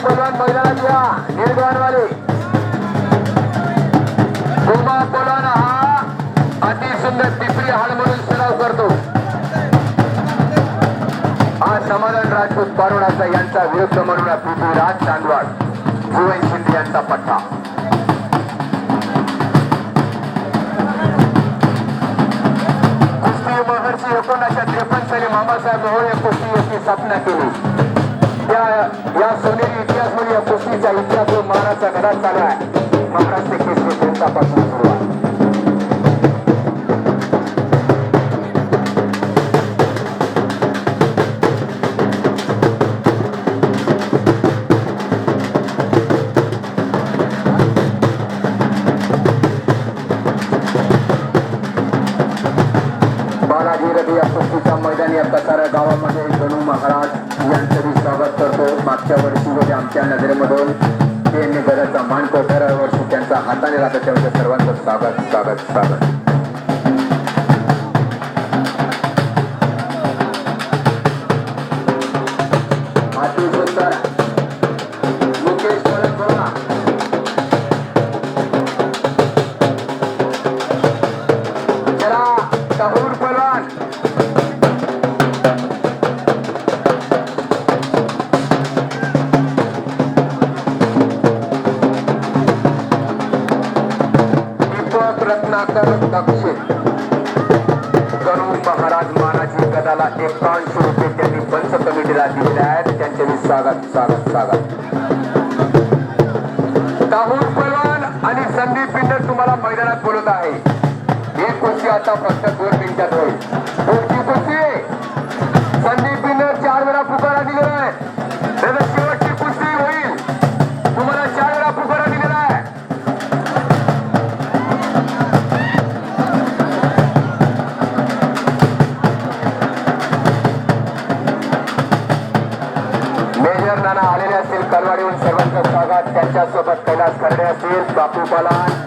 राहुल मैदानाच्या मैदानात या. निर्गवानवाले हा अति सुंदर टिपरी हाड म्हणून सराव करतो. हा समाधान राजपूत पारोडाचा यांचा विरुद्ध म्हणून पृथ्वीराज चांदवाड. भुवन शिंदे यांचा पट्टा. कुस्ती महर्षी एकोणीसशे त्रेपन्न साली मामासाहेब मोहोळ कुस्ती याची स्थापना केली. या या सोनेरी इतिहासमध्ये या कुस्तीचा इतिहास जो महाराष्ट्रा घरात चालू आहे. महाराष्ट्र केसरी कोणतापासून सुरू आहे. बालाजी रवी या कुस्तीच्या मैदानी या कसारा गावामध्ये गणू महाराज वर्षी नजरेमधून ते गडाचा मान कोठारावर त्यांचा हाताने राहतात. त्यामुळे सर्वांचं स्वागत स्वागत स्वागत. दीपक दक्षिण करू महाराज मानाची गदाला एकावन्न रुपये त्यांनी पंच कमिटीला दिलेले आहेत. त्यांचे मी स्वागत स्वागत स्वागत. काहूर पलवान आणि संदीप पिंडर तुम्हाला मैदानात बोलत आहे. एक कुस्ती आता फक्त दोन मिनिटात होईल. पुढची कुस्ती संदीप पिंडर चार वेळा पुकारा दिलेला आहे. I'm Superland.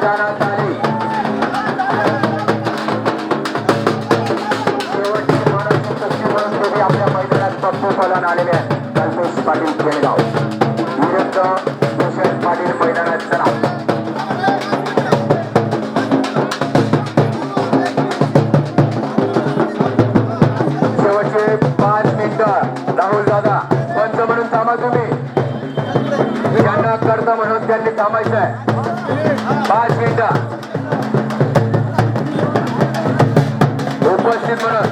मैदानात म्हणून तुम्ही आपल्या मैदानात पप्पू फलन आलेले आहेत. कल्पेश पाटील खेळगाव विरुद्ध भूषण पाटील मैदानात चला. शेवटचे पाच राहुल दादा पंच म्हणून थांबा तुम्ही. ज्यांना करता म्हणून त्यांनी थांबायचं आहे पाच मिनिटं. उपस्थित म्हणून.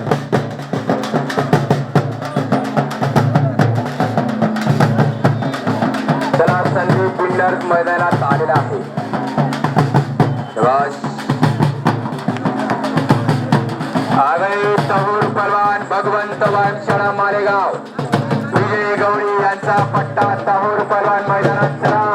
चला संदीप पिंडर मैदानात आलेला आहे. शाबाश. तहूर पलवान भगवंत वानशाळा मालेगाव. विजय गौरी यांचा पट्टा तहूर परवान मैदानात चला.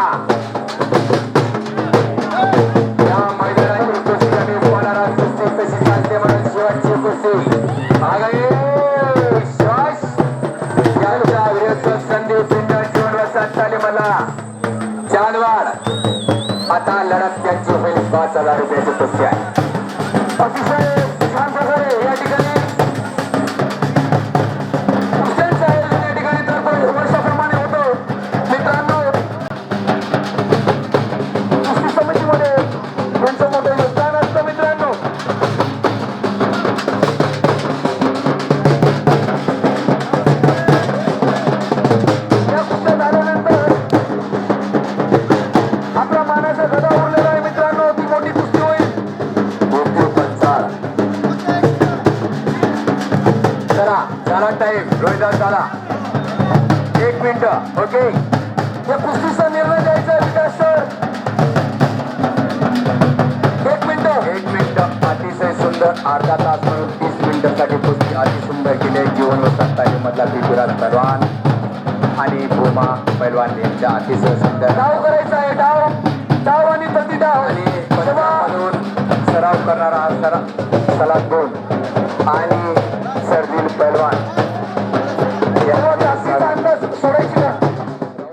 check. यांच्या अतिशय सुंदर डाव करायचा आहे डाव. डाव आणि प्रति डाव. आणि सराव करणारा हा सरा सलाद दोन आणि